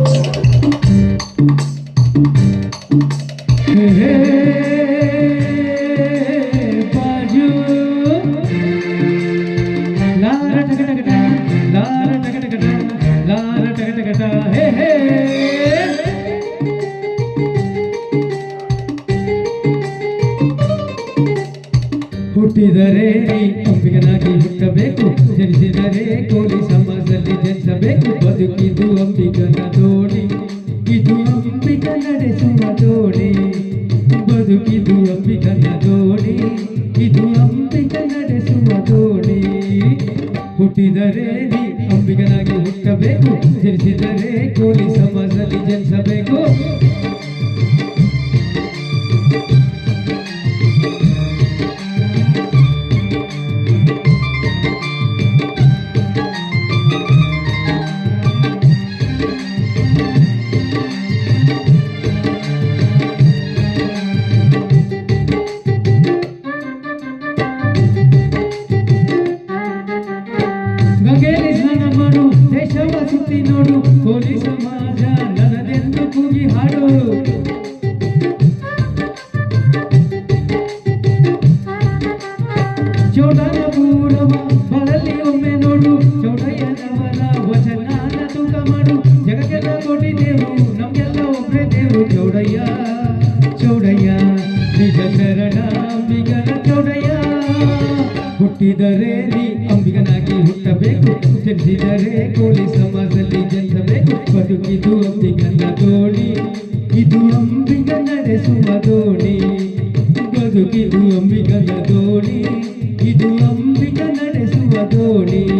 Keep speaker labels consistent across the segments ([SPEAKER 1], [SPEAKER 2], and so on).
[SPEAKER 1] Música ಹುಟ್ಟಿದರೆ ನೀ ಅಂಬಿಗನಾಗಿ ಹುಟ್ಟಬೇಕು. ಜನಿಸಿದರೆ ಕೋಳಿ ಸಮಾಜದಲ್ಲಿ ಜನಿಸಬೇಕು. ಬದುಕಿದು ಅಂಬಿಗನ ದೋಣಿ ಇದು ಅಂಬಿಗ ನಡೆಸುವ ದೋಣಿ ಬದುಕಿದು ಅಂಬಿಗನ ದೋಣಿ ಇದು ಅಂಬಿಗ ನಡೆಸುವ ದೋಣಿ ಹುಟ್ಟಿದರೆ ನೀ ಅಂಬಿಗನಾಗಿ ಹುಟ್ಟಬೇಕು. ಜನಿಸಿದರೆ ಕೋಳಿ ಸಮಾಜದಲ್ಲಿ ಸುತ್ತಿ ನೋಡು ಕೋಲಿ ಸಮಾಜ ನನದೆಂದು ಕೂಗಿ ಹಾಡು. ಚೌಡನ ಸಮಾಜದಲ್ಲಿ ಜನಿಸಬೇಕು ಬದುಕಿದು ಅಂಬಿಗನ ದೋಣಿ ಇದು ಅಂಬಿಗ ನಡೆಸುವ ದೋಣಿ. ಬದುಕಿದು ಅಂಬಿಗನ ದೋಣಿ ಇದು ಅಂಬಿಗ ನಡೆಸುವ ದೋಣಿ.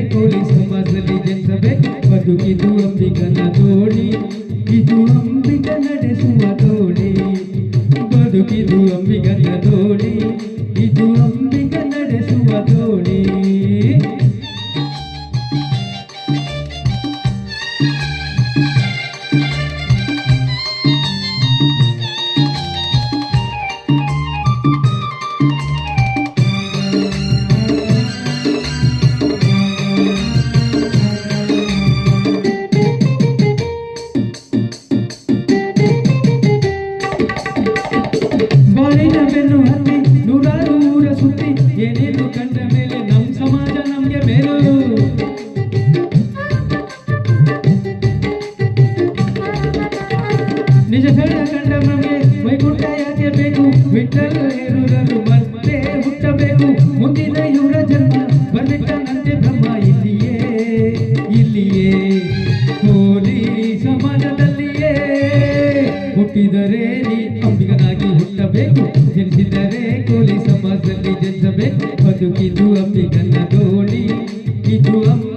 [SPEAKER 1] ಬಾಳಿನ ಬೆನ್ನು ಹತ್ತಿ ನೂರಾರು ಊರ ಸುತ್ತಿ, ಏನೇನು ಕಂಡ ಮೇಲೆ ನಮ್ಮ ಸಮಾಜ ನಮಗೆ ಮೇಲು ನಿಜ ಕಂಡ ಕಂಡ ನಮ್ಗೆ ವೈಕುಂಠ ಯಾಕೆ ಬೇಕು? ವಿಠಲ ಹೇರುರರು ಮತ್ತೆ ಹುಟ್ಟಬೇಕು. ಮುಂದಿನ ಇವರ ಜನ್ಮ ಬರ್ಬಿಟ್ಟನಂತೆ ಬ್ರಹ್ಮ, ಇಲ್ಲಿಯೇ ಇಲ್ಲಿಯೇ. ಕೊಂಬಿಗನ ದೋಣಿ ಇದು ಅಮ್ಮ